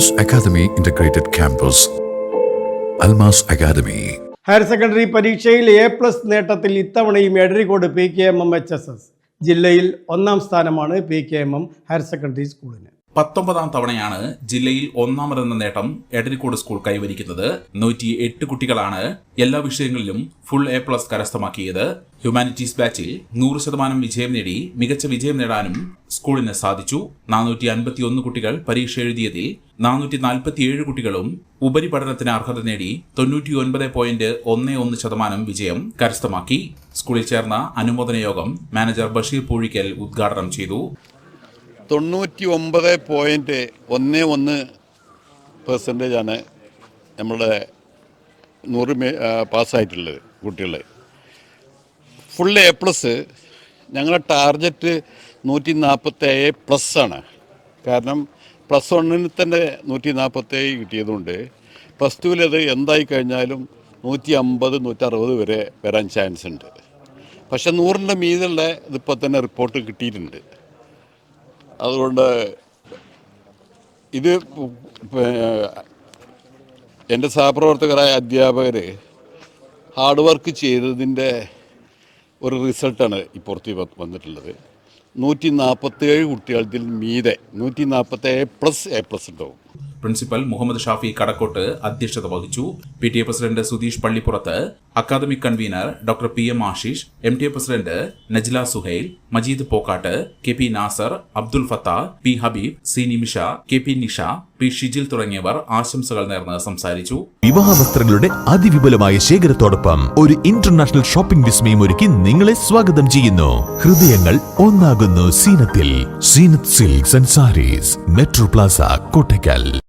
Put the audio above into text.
Almas academy integrated campus Almas academy higher secondary പരീക്ഷയിൽ A plus നേട്ടത്തിൽ ഇത്തവണയും Edarikode P K M M H S S ജില്ലയിൽ ഒന്നാം സ്ഥാനമാണ് P K M M higher secondary സ്കൂളിന് പത്തൊമ്പതാം തവണയാണ് ജില്ലയിൽ ഒന്നാമതെന്ന നേട്ടം എടരിക്കോട് സ്കൂൾ കൈവരിക്കുന്നത്. നൂറ്റി എട്ട് കുട്ടികളാണ് എല്ലാ വിഷയങ്ങളിലും ഫുൾ എ പ്ലസ് കരസ്ഥമാക്കിയത്. ഹ്യൂമാനിറ്റീസ് ബാച്ചിൽ നൂറ് ശതമാനം വിജയം നേടി മികച്ച വിജയം നേടാനും സ്കൂളിന് സാധിച്ചു. നാനൂറ്റി അൻപത്തി ഒന്ന് കുട്ടികൾ പരീക്ഷ എഴുതിയതിൽ നാനൂറ്റി നാൽപ്പത്തിയേഴ് കുട്ടികളും ഉപരിപഠനത്തിന് അർഹത നേടി തൊണ്ണൂറ്റി ഒൻപത് പോയിന്റ് ഒന്ന് ഒന്ന് ശതമാനം വിജയം കരസ്ഥമാക്കി. സ്കൂളിൽ ചേർന്ന അനുമോദന യോഗം മാനേജർ ബഷീർ പൂഴിക്കൽ ഉദ്ഘാടനം ചെയ്തു. തൊണ്ണൂറ്റി ഒമ്പത് പോയിന്റ് ഒന്ന് ഒന്ന് പെർസെന്റേജാണ് നമ്മളുടെ നൂറ് പാസ്സായിട്ടുള്ളത് കുട്ടികൾ ഫുൾ എ പ്ലസ്. ഞങ്ങളുടെ ടാർഗറ്റ് നൂറ്റി നാൽപ്പത്തേഴ് പ്ലസ് ആണ്. കാരണം പ്ലസ് വണ്ണിന് തന്നെ നൂറ്റി നാൽപ്പത്തേഴ് കിട്ടിയതുകൊണ്ട് പ്ലസ് ടുവിൽ അത് എന്തായി കഴിഞ്ഞാലും നൂറ്റി അമ്പത് നൂറ്ററുപത് വരെ വരാൻ ചാൻസ് ഉണ്ട്. പക്ഷെ നൂറിന്റെ മീതുള്ള ഇതിപ്പോൾ തന്നെ റിപ്പോർട്ട് കിട്ടിയിട്ടുണ്ട്. അതുകൊണ്ട് ഇത് എന്റെ സഹപ്രവർത്തകരായ അധ്യാപകർ ഹാർഡ് വർക്ക് ചെയ്തതിന്റെ ഒരു റിസൾട്ടാണ് ഈ പുറത്ത് വന്നിട്ടുള്ളത്. നൂറ്റി നാൽപ്പത്തേഴ് കുട്ടികളിൽ മീതെ നൂറ്റി നാൽപ്പത്തേഴ് പ്ലസ് എ പ്ലസ് ഉണ്ടാവും പ്രിൻസിപ്പൽ മുഹമ്മദ് ഷാഫി കടക്കോട്ട് അധ്യക്ഷത വഹിച്ചു. P T A president Sudheesh Pallippurath academic convener doctor P M Asheesh M T A president Najla Suhail Majeed Pokkatt K P Nasar Abdul Fatha P Habeeb C Nimisha K P Nisha P Shijil തുടങ്ങിയവർ ആശംസകൾ നേർന്ന് സംസാരിച്ചു. വിവാഹ വസ്ത്രങ്ങളുടെ അതിവിപുലമായ ശേഖരത്തോടൊപ്പം ഒരു international shopping വിസ്മയം ഒരുക്കി നിങ്ങളെ സ്വാഗതം ചെയ്യുന്നു. ഹൃദയങ്ങൾ ഒന്നാകുന്നു സീനത്തിൽ. Seenath silks and sarees. Metro plaza Kottakkal.